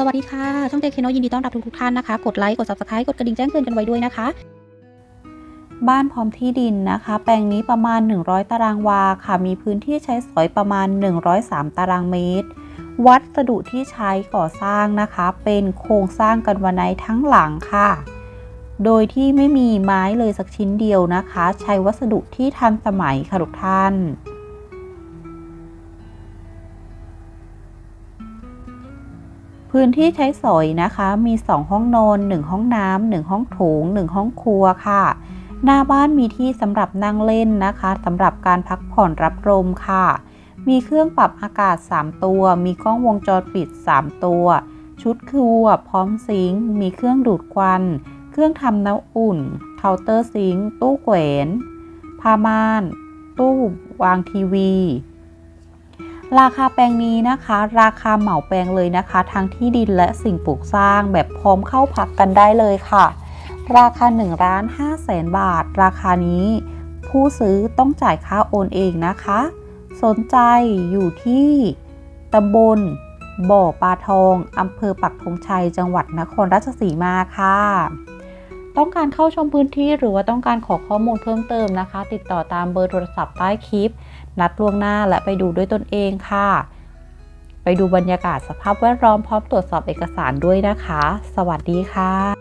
สวัสดีค่ะ ช่องเจคโนยินดีต้อนรับทุกทุกๆท่านนะคะ กดไลค์ กด subscribe กดกระดิ่งแจ้งเตือนกันไว้ด้วยนะคะ บ้านพร้อมที่ดินนะคะ แปลงนี้ประมาณ 100 ตารางวาค่ะ มีพื้นที่ใช้สอยประมาณ 103 ตารางเมตร วัสดุที่ใช้ก่อสร้างนะคะ เป็นโครงสร้างกันวาไนทั้งหลังค่ะ โดยที่ไม่มีไม้เลยสักชิ้นเดียวนะคะ ใช้วัสดุที่ทันสมัยค่ะทุกท่าน พื้นที่ใช้สอยนะคะ มี 2 ห้องนอน 1 ห้องน้ำ1ห้องโถง 1 ห้องครัวค่ะ หน้าบ้านมีที่สำหรับนั่งเล่นนะคะสำหรับการพักผ่อนรับลมค่ะ มีเครื่องปรับอากาศ 3 ตัว มีกล้องวงจรปิด 3 ตัว ชุดครัว พร้อมซิงค์มีเครื่องดูดควัน เครื่องทำน้ำอุ่น เคาน์เตอร์ซิงค์ตู้แขวนผ้าม่าน ตู้วางทีวี ราคาแปลงนี้นะคะ ราคาเหมาแปลงเลยนะคะ ทั้งที่ดินและสิ่งปลูกสร้างแบบพร้อมเข้าพักกันได้เลยค่ะ ราคา1ล้าน5แสนบาท ราคานี้ ผู้ซื้อต้องจ่ายค่าโอนเองนะคะ สนใจอยู่ที่ตำบลบ่อปลาทองอำเภอปักธงชัย จังหวัดนครราชสีมาค่ะ ต้องการเข้าชมพื้นที่หรือว่าต้องการขอข้อมูลเพิ่มเติมนะคะ ติดต่อตามเบอร์โทรศัพท์ใต้คลิป นัดล่วงหน้าและไปดูด้วยตนเองค่ะ ไปดูบรรยากาศสภาพแวดล้อมพร้อมตรวจสอบเอกสารด้วยนะคะ สวัสดีค่ะ